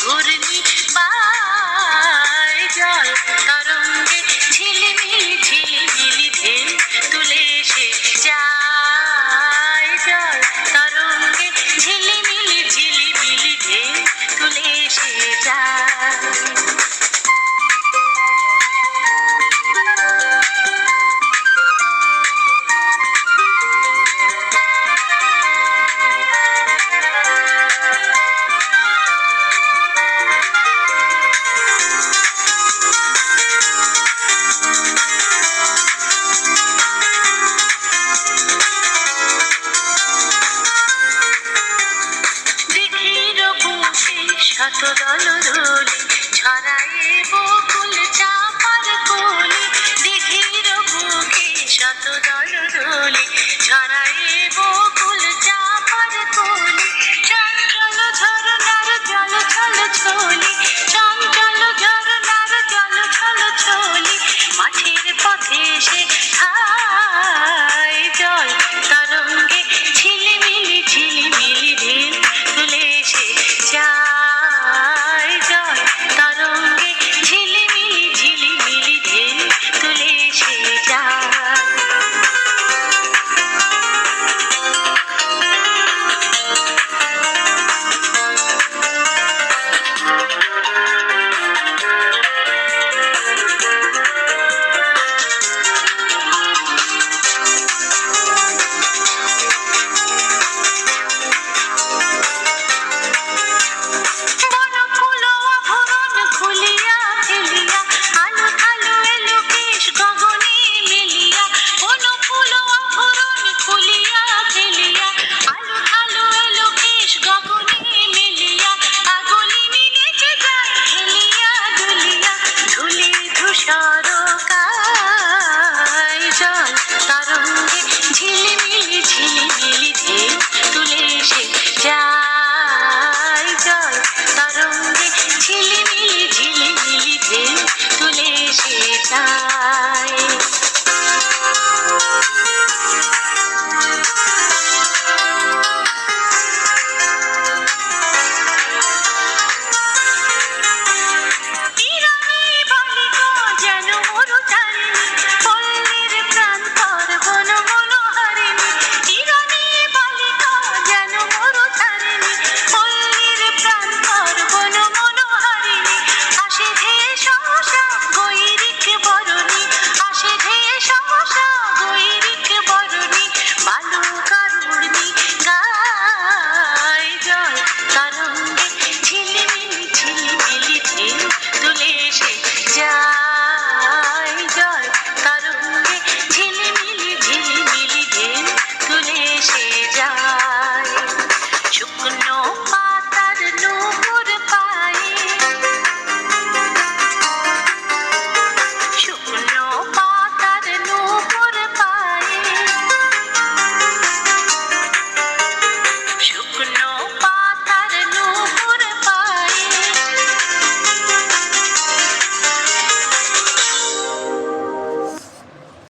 ঘূর্ণি বাই জল তরঙ্গে ঝিলিমিলি ঝিলিমিলি ঝিল তুলে সে যায় জল তরঙ্গে ঝিলিমিলি ঝিলিমিলি ঝিল তুলে সে যায়। দল দোলে ছড়ায়ে সে সে